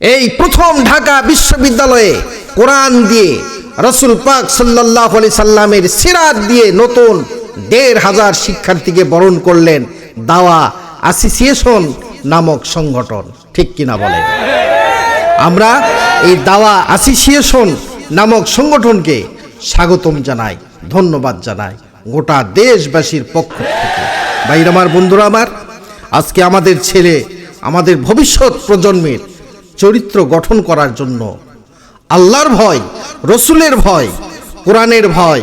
এই প্রথম ঢাকা বিশ্ববিদ্যালয়ে কোরআন দিয়ে রসুল পাক সাল্লাহ আলি সাল্লামের সিরাত দিয়ে নতুন দেড় হাজার শিক্ষার্থীকে বরণ করলেন দাওয়া অ্যাসোসিয়েশন নামক সংগঠন। ঠিক কিনা বলেন? আমরা এই দাওয়া অ্যাসোসিয়েশন নামক সংগঠনকে স্বাগতম জানাই, ধন্যবাদ জানাই গোটা দেশবাসীর পক্ষ থেকে। বাইর আমার, বন্ধুরা আমার, আজকে আমাদের ছেলে, আমাদের ভবিষ্যৎ প্রজন্মের চরিত্র গঠন করার জন্য। আল্লাহর ভয়, রসুলের ভয়, কোরআনের ভয়,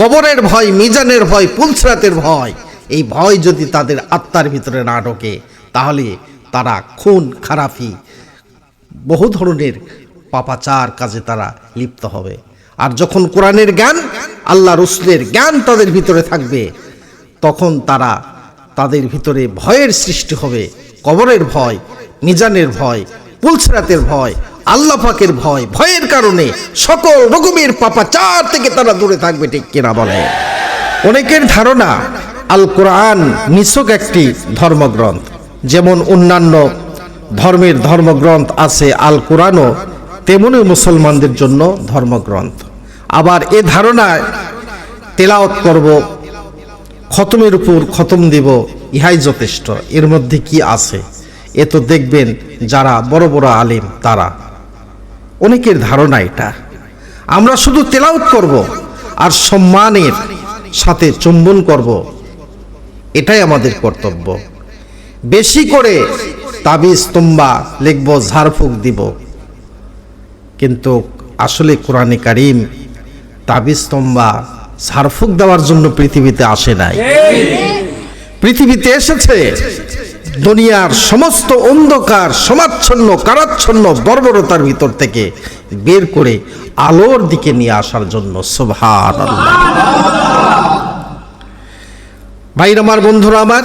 কবরের ভয়, মিজানের ভয়, পুলসরাতের ভয়, এই ভয় যদি তাদের আত্মার ভিতরে না ঢোকে, তাহলে তারা খুন, খারাপি, বহু ধরনের পাপাচার কাজে তারা লিপ্ত হবে। আর যখন কোরআনের জ্ঞান, আল্লাহ রসুলের জ্ঞান তাদের ভিতরে থাকবে, তখন তারা তাদের ভিতরে ভয়ের সৃষ্টি হবে। কবরের ভয়, মিজানের ভয় পুলসরাতের ভয়, আল্লাহ পাকের ভয়, ভয়ের কারণে সকল রকমের পাপাচার থেকে তারা দূরে থাকবে, ঠিক কিনা বলে? অনেকের ধারণা আল কোরআন নিছক একটি ধর্মগ্রন্থ। যেমন অন্যান্য ধর্মের ধর্মগ্রন্থ আছে আল কোরআনও, তেমনি মুসলমানদের জন্য ধর্মগ্রন্থ। আবার এ ধারণায় তেলাওত করব, খতমের উপর খতম দিব, ইহাই যথেষ্ট। এর মধ্যে কি আছে? এ তো দেখবেন যারা বড় বড় আলেম তারা। অনেকের ধারণা এটা। আমরা শুধু তেলাওত করব আর সম্মানের সাথে চুম্বন করব। এটাই আমাদের কর্তব্য। বেশি করে তাবিজ তুম্বা লিখব ঝাড়ফুঁক দিব। কিন্তু আসলে কোরআনে কারিম তাবিজ তুম্বা ঝাড়ফুঁক দেওয়ার জন্য পৃথিবীতে আসে নাই। পৃথিবীতে এসেছে। দুনিয়ার সমস্ত অন্ধকার, সমাচ্ছন্ন, কারাচ্ছন্ন বর্বরতার ভিতর থেকে বের করে আলোর দিকে নিয়ে আসার জন্য সোভার ভাইর আমার, বন্ধুরা আমার,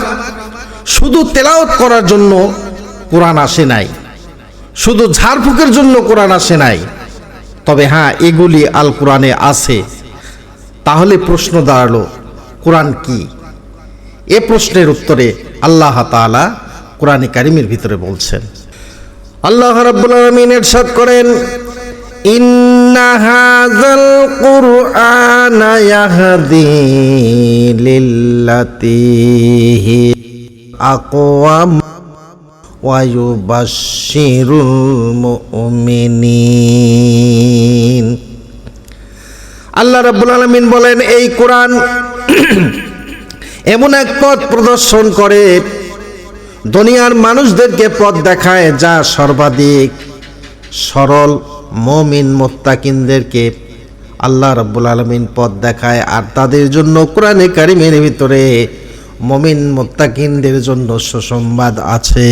শুধু তেলাওত করার জন্য কোরআন আসে নাই। শুধু ঝাড়ফুঁকের জন্য কোরআন আসে নাই। তবে হ্যাঁ এগুলি আল কোরআনে আছে। তাহলে প্রশ্ন দাঁড়াল, কোরআন কি? এ প্রশ্নের উত্তরে আল্লাহ তাআলা কোরআনে কারিমের ভিতরে বলছেন, আল্লাহ রাব্বুল আলামিন ইরশাদ করেন, ইন্না হাযাল কুরআনা ইয়াহদি লিল্লাতি আকওয়াম ওয়া ইউবাশশিরুল মুমিনিন। আল্লাহ রাব্বুল আলামিন বলেন, এই কোরআন এমন এক পথ প্রদর্শন করে। দুনিয়ার মানুষদেরকে পথ দেখায় যা সর্বাধিক সরল মমিন মোত্তাকিনদেরকে আল্লাহ রাব্বুল আলমিন পথ দেখায় আর তাদের জন্য কোরআনে কারিমের ভিতরে মমিন মোত্তাকিনদের জন্য সুসংবাদ আছে।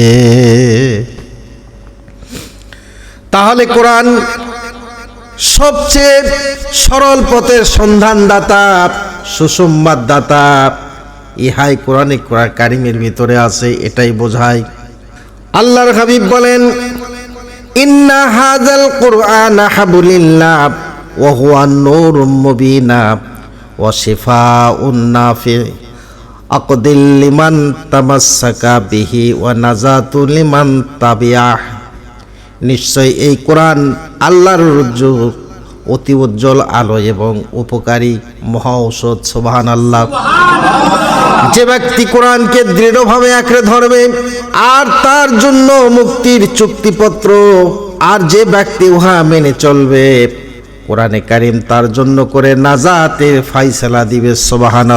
তাহলে কোরআন সবচেয়ে সরল পথের সন্ধানদাতা, সুসংবাদদাতা ইহাই কোরআনে কোরআন কারিমের ভিতরে আছে, এটাই বোঝায়। আল্লাহর হাবিব বলেন, ইন্না হাজাল কোরআন হাবুলিল্লাহ, ওয়া হুয়া নূরুম মুবিনা, ওয়া শিফাউন নাফি আকদিল লিমান তামাসসাকা বিহি, ওয়া নাজাতু লিমান তাবিয়াহ নিশ্চয় এই কোরআন আল্লাহর রজ্জু অতি উজ্জ্বল আলো এবং উপকারী মহা ঔষধ সোবাহান আল্লাহ যে ব্যক্তি কোরআনকে দৃঢ়ভাবে আঁকড়ে ধরবে, আর তার জন্য মুক্তির চুক্তিপত্র, আর যে ব্যক্তি উহা মেনে চলবে, কোরআনে কারিম তার জন্য করে নাজাতের ফাইসালা দিবে সোবাহান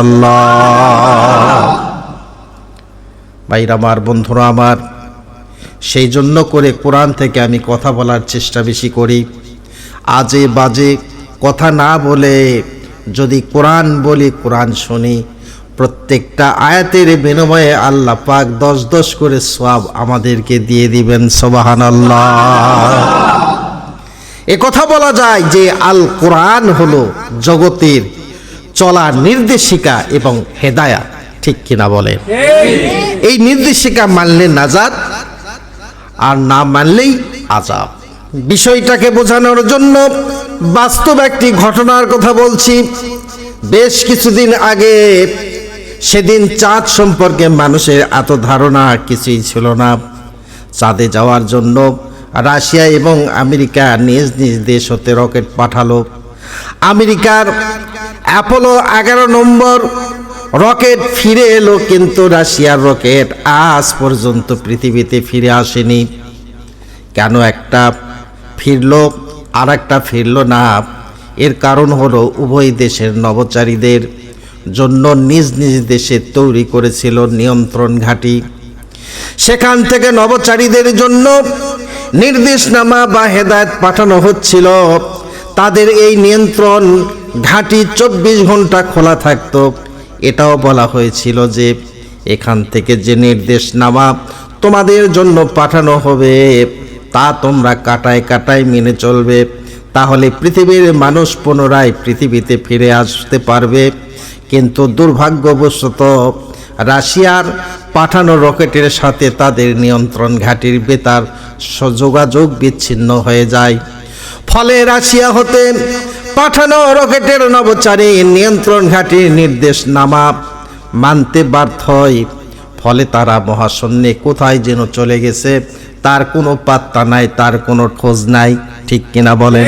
ভাইরা আমার, বন্ধুরা আমার, সেই জন্য করে কোরআন থেকে আমি কথা বলার চেষ্টা বেশি করি। আজে বাজে কথা না বলে যদি কোরআন বলি, কোরআন শুনি প্রত্যেকটা আয়াতের বিনিময়ে আল্লাহ পাক দশ দশ করে সব আমাদেরকে দিয়ে দিবেন সবাহান এ কথা বলা যায় যে আল কোরআন হলো জগতের চলার নির্দেশিকা এবং হেদায়া ঠিক কিনা বলেন? এই নির্দেশিকা মানলে নাজাদ আর না মানলেই আজাব বিষয়টাকে বোঝানোর জন্য বাস্তব একটি ঘটনার কথা বলছি। বেশ কিছুদিন আগে সেদিন চাঁদ সম্পর্কে মানুষের এত ধারণা কিছুই ছিল না। চাঁদে যাওয়ার জন্য রাশিয়া এবং আমেরিকা নিজ নিজ দেশ হতে রকেট পাঠালো। আমেরিকার অ্যাপোলো এগারো নম্বর রকেট ফিরে এলো, কিন্তু রাশিয়ার রকেট আজ পর্যন্ত পৃথিবীতে ফিরে আসেনি। কেন একটা ফিরল আর একটা ফিরল না? এর কারণ হলো উভয় দেশের নভোচারীদের জন্য নিজ নিজ দেশে তৈরি করেছিল নিয়ন্ত্রণ ঘাঁটি। সেখান থেকে নভোচারীদের জন্য নির্দেশনামা বা হেদায়ত পাঠানো হচ্ছিল। তাদের এই নিয়ন্ত্রণ ঘাঁটি চব্বিশ ঘণ্টা খোলা থাকতো। এটাও বলা হয়েছিল যে এখান থেকে যে নির্দেশনামা তোমাদের জন্য পাঠানো হবে, তা তোমরা কাটায় কাটায় মেনে চলবে। তাহলে পৃথিবীর মানুষ পুনরায় পৃথিবীতে ফিরে আসতে পারবে। কিন্তু দুর্ভাগ্যবশত রাশিয়ার পাঠানো রকেটের সাথে তাদের নিয়ন্ত্রণ ঘাঁটির বেতার যোগাযোগ বিচ্ছিন্ন হয়ে যায়। ফলে রাশিয়া হতে পাঠানো রকেটের নবচারী নিয়ন্ত্রণ ঘাঁটির নির্দেশনামা মানতে ব্যর্থ হয়। ফলে তারা মহাশূন্যে কোথায় যেন চলে গেছে, তার কোনো পাত্তা নাই, তার কোনো খোঁজ নাই। ঠিক কিনা বলেন?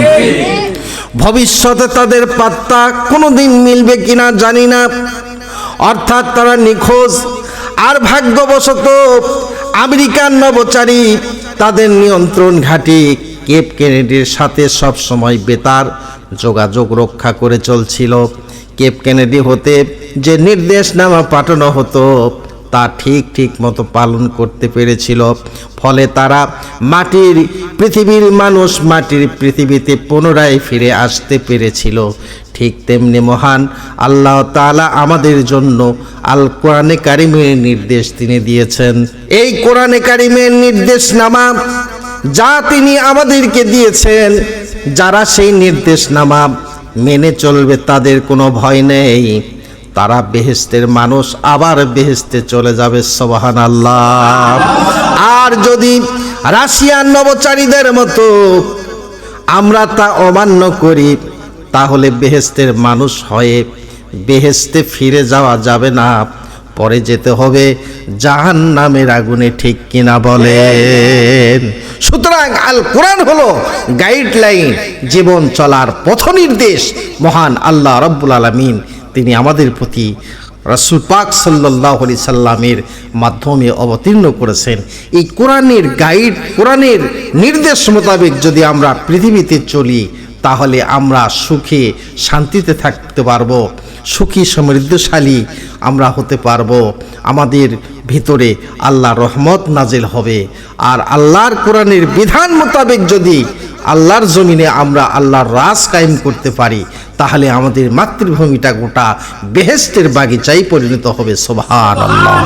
ভবিষ্যতে তাদের পাত্তা কোনোদিন মিলবে কিনা জানি না। অর্থাৎ তারা নিখোঁজ। আর ভাগ্যবশত আমেরিকান নবচারী তাদের নিয়ন্ত্রণ ঘাঁটি কেপ কেনেডির সাথে সব সময় বেতার যোগাযোগ রক্ষা করে চলছিল। কেপ কেনেডি হতে যে নির্দেশনামা পাঠানো হতো তা ঠিক ঠিক মতো পালন করতে পেরেছিল। ফলে তারা মাটির পৃথিবীর মানুষ মাটির পৃথিবীতে পুনরায় ফিরে আসতে পেরেছিল। ঠিক তেমনি মহান আল্লাহ তাআলা আমাদের জন্য আল কোরআনে কারিমের নির্দেশ তিনি দিয়েছেন। এই কোরআনে কারিমের নির্দেশনামা যা তিনি আমাদেরকে দিয়েছেন, যারা সেই নির্দেশনামা মেনে চলবে তাদের কোনো ভয় নেই। তারা বেহেস্তের মানুষ, আবার বেহেস্তে চলে যাবে সবাহান আল্লাহ আর যদি রাশিয়ার নবচারীদের মতো আমরা তা অমান্য করি, তাহলে বেহেস্তের মানুষ হয়ে বেহেস্তে ফিরে যাওয়া যাবে না। পরে যেতে হবে জাহান নামের আগুনে, ঠিক কিনা বলেন? সুতরাং আল কোরআন হলো গাইডলাইন জীবন চলার পথ নির্দেশ মহান আল্লাহ রব্বুল আলমিন তিনি আমাদের প্রতি রাসুল পাক সাল্লাহ আলি সাল্লামের মাধ্যমে অবতীর্ণ করেছেন। এই কোরআনের গাইড কোরআনের নির্দেশ মোতাবেক যদি আমরা পৃথিবীতে চলি, তাহলে আমরা সুখে, শান্তিতে থাকতে পারব, সুখী, সমৃদ্ধশালী আমরা হতে পারব। আমাদের ভিতরে আল্লাহ রহমত নাজিল হবে। আর আল্লাহর কোরআনের বিধান মোতাবেক যদি আল্লাহর জমিনে আমরা আল্লাহর রাজ কায়েম করতে পারি তাহলে আমাদের মাতৃভূমিটা গোটা বেহেস্তের বাগিচাই পরিণত হবে সোভান আল্লাহ